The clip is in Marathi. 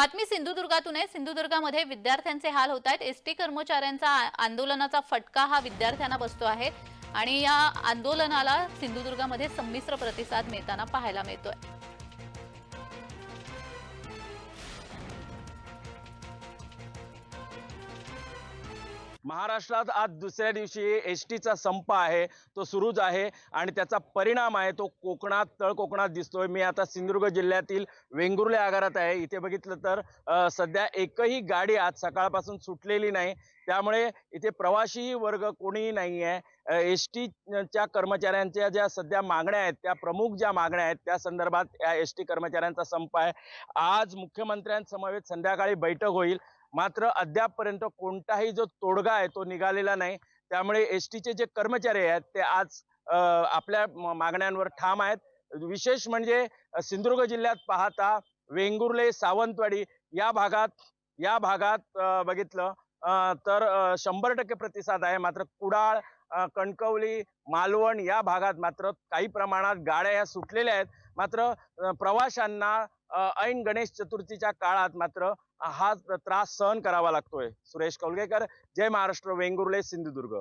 बातमी सिंधुदुर्गातून आहे. सिंधुदुर्गामध्ये विद्यार्थ्यांचे हाल होत आहेत. एस टी कर्मचाऱ्यांचा आंदोलनाचा फटका हा विद्यार्थ्यांना बसतो आहे. आणि या आंदोलनाला सिंधुदुर्गामध्ये संमिश्र प्रतिसाद मिळताना पाहायला मिळतोय. महाराष्ट्रात आज दुसऱ्या दिवशी एस टीचा संप आहे तो सुरूच आहे आणि त्याचा परिणाम आहे तो कोकणात तळ कोकणात दिसतोय. मी आता सिंधुदुर्ग जिल्ह्यातील वेंगुर्ले आगारात आहे. इथे बघितलं तर सध्या एकही गाडी आज सकाळपासून सुटलेली नाही. त्यामुळे इथे प्रवाशीही वर्ग कोणीही नाही आहे एस टीच्या कर्मचाऱ्यांच्या ज्या सध्या मागण्या आहेत त्या प्रमुख ज्या मागण्या आहेत त्या संदर्भात या एस टी कर्मचाऱ्यांचा संप आहे. आज मुख्यमंत्र्यांसमवेत संध्याकाळी बैठक होईल. मात्र अद्यापपर्यंत कोणताही जो तोडगा आहे तो निघालेला नाही. त्यामुळे एस टीचे जे कर्मचारी आहेत ते आज आपल्या मागण्यांवर ठाम आहेत. विशेष म्हणजे सिंधुदुर्ग जिल्ह्यात पाहता वेंगुर्ले सावंतवाडी या भागात या भागात बघितलं तर शंभर टक्के प्रतिसाद आहे. मात्र कुडाळ कणकवली मालवण या भागात मात्र काही प्रमाणात गाड्या ह्या सुटलेल्या आहेत. मात्र प्रवाशांना ऐन गणेश चतुर्थीच्या काळात मात्र हा त्रास सहन करावा लागतोय. सुरेश कौलगेकर जय महाराष्ट्र वेंगुर्ले सिंधुदुर्ग.